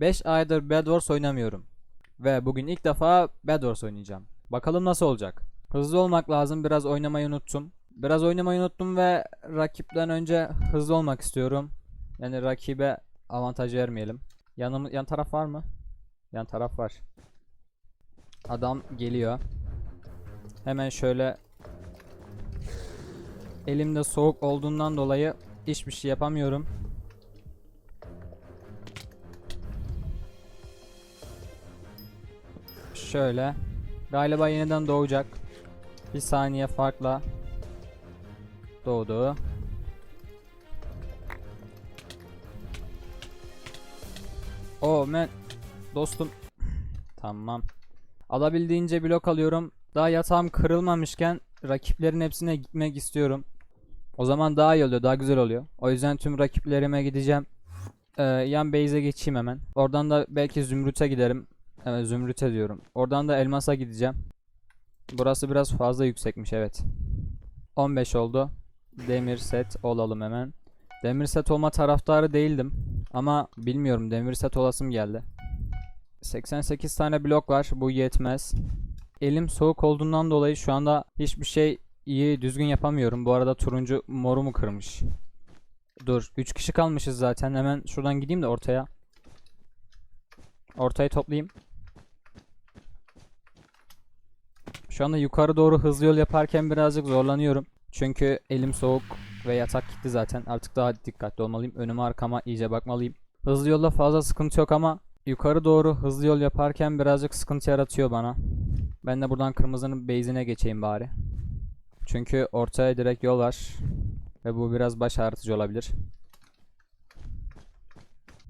5 aydır Bed Wars oynamıyorum. Ve bugün ilk defa Bed Wars oynayacağım. Bakalım nasıl olacak. Hızlı olmak lazım. Biraz oynamayı unuttum. Biraz oynamayı unuttum ve rakipten önce hızlı olmak istiyorum. Yani rakibe avantaj vermeyelim. Yanım, yan taraf var mı? Yan taraf var. Adam geliyor. Hemen şöyle elimde soğuk olduğundan dolayı hiçbir şey yapamıyorum. Şöyle. Galiba yeniden doğacak. Bir saniye farkla doğdu. Oh man. Dostum. Tamam. Alabildiğince blok alıyorum. Daha yatağım kırılmamışken rakiplerin hepsine gitmek istiyorum. O zaman daha iyi oluyor, daha güzel oluyor. O yüzden tüm rakiplerime gideceğim. Ee, yan base'e geçeyim hemen. Oradan da belki Zümrüt'e giderim. Evet Zümrüt'e diyorum. Oradan da Elmas'a gideceğim. Burası biraz fazla yüksekmiş evet. 15 oldu. Demir set olalım hemen. Demir set olma taraftarı değildim. Ama bilmiyorum demir set olasım geldi. 88 tane blok var. Bu yetmez. Elim soğuk olduğundan dolayı şu anda hiçbir şey iyi düzgün yapamıyorum. Bu arada turuncu morumu kırmış. Dur. 3 kişi kalmışız zaten. Hemen şuradan gideyim de ortaya. Ortayı toplayayım. Şu anda yukarı doğru hızlı yol yaparken birazcık zorlanıyorum. Çünkü elim soğuk ve yatak gitti zaten. Artık daha dikkatli olmalıyım. Önüme arkama iyice bakmalıyım. Hızlı yolda fazla sıkıntı yok ama yukarı doğru hızlı yol yaparken birazcık sıkıntı yaratıyor bana. Ben de buradan kırmızının base'ine geçeyim bari. Çünkü ortaya direkt yol var. Ve bu biraz baş ağrıtıcı olabilir.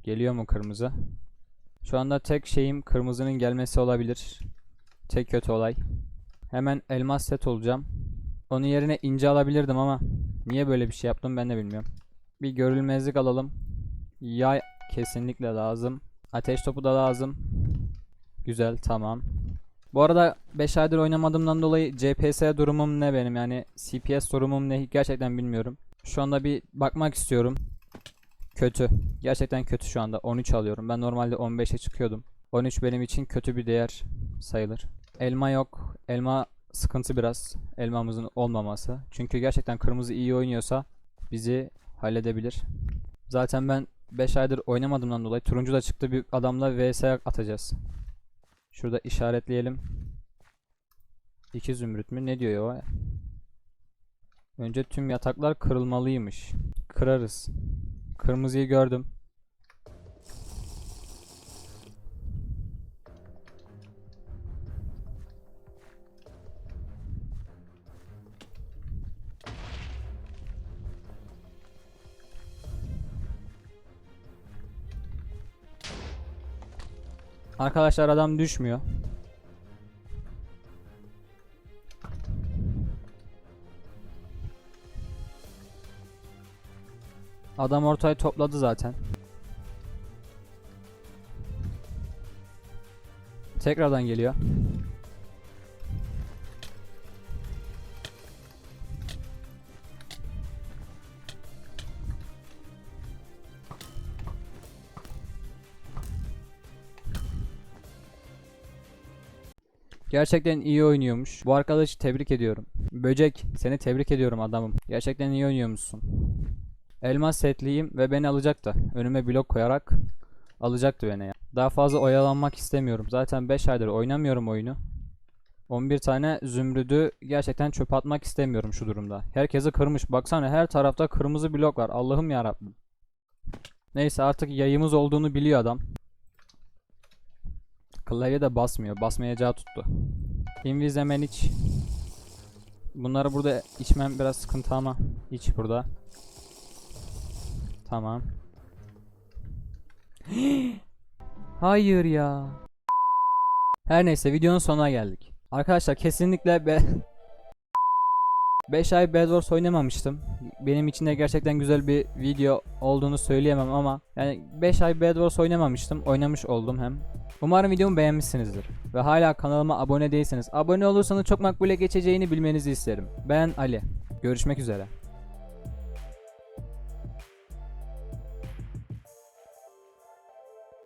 Geliyor mu kırmızı? Şu anda tek şeyim kırmızının gelmesi olabilir. Tek kötü olay. Hemen elmas set olacağım. Onun yerine ince alabilirdim ama niye böyle bir şey yaptım ben de bilmiyorum. Bir görülmezlik alalım. Yay kesinlikle lazım. Ateş topu da lazım. Güzel tamam. Bu arada 5 aydır oynamadığımdan dolayı CPS durumum ne benim yani CPS durumum ne gerçekten bilmiyorum. Şu anda bir bakmak istiyorum. Kötü. Gerçekten kötü şu anda. 13 alıyorum. Ben normalde 15'e çıkıyordum. 13 benim için kötü bir değer sayılır. Elma yok. Elma sıkıntı biraz. Elmamızın olmaması. Çünkü gerçekten kırmızı iyi oynuyorsa bizi halledebilir. Zaten ben 5 aydır oynamadığımdan dolayı turuncu da çıktı bir adamla vs atacağız. Şurada işaretleyelim. 2 zümrüt mü? Ne diyor o? Önce tüm yataklar kırılmalıymış. Kırarız. Kırmızıyı gördüm. Arkadaşlar adam düşmüyor. Adam ortayı topladı zaten. Tekrardan geliyor. Gerçekten iyi oynuyormuş. Bu arkadaşı tebrik ediyorum. Böcek, seni tebrik ediyorum adamım. Gerçekten iyi oynuyormuşsun. Elmas setliyim ve beni alacaktı. Önüme blok koyarak alacaktı beni ya. Daha fazla oyalanmak istemiyorum. Zaten 5 aydır oynamıyorum oyunu. 11 tane zümrüdü gerçekten çöp atmak istemiyorum şu durumda. Herkesi kırmış. Baksana her tarafta kırmızı blok var. Allah'ım yarabbim. Neyse artık yayımız olduğunu biliyor adam. Klavye de basmıyor. Basmayacağı tuttu. Invis hemen iç. Bunları burada içmem biraz sıkıntı ama iç burada. Tamam. Hayır ya. Her neyse videonun sonuna geldik. Arkadaşlar kesinlikle be 5 ay Bed Wars oynamamıştım. Benim için de gerçekten güzel bir video olduğunu söyleyemem ama yani 5 ay Bed Wars oynamamıştım. Oynamış oldum hem. Umarım videomu beğenmişsinizdir. Ve hala kanalıma abone değilseniz abone olursanız çok makbule geçeceğini bilmenizi isterim. Ben Ali. Görüşmek üzere.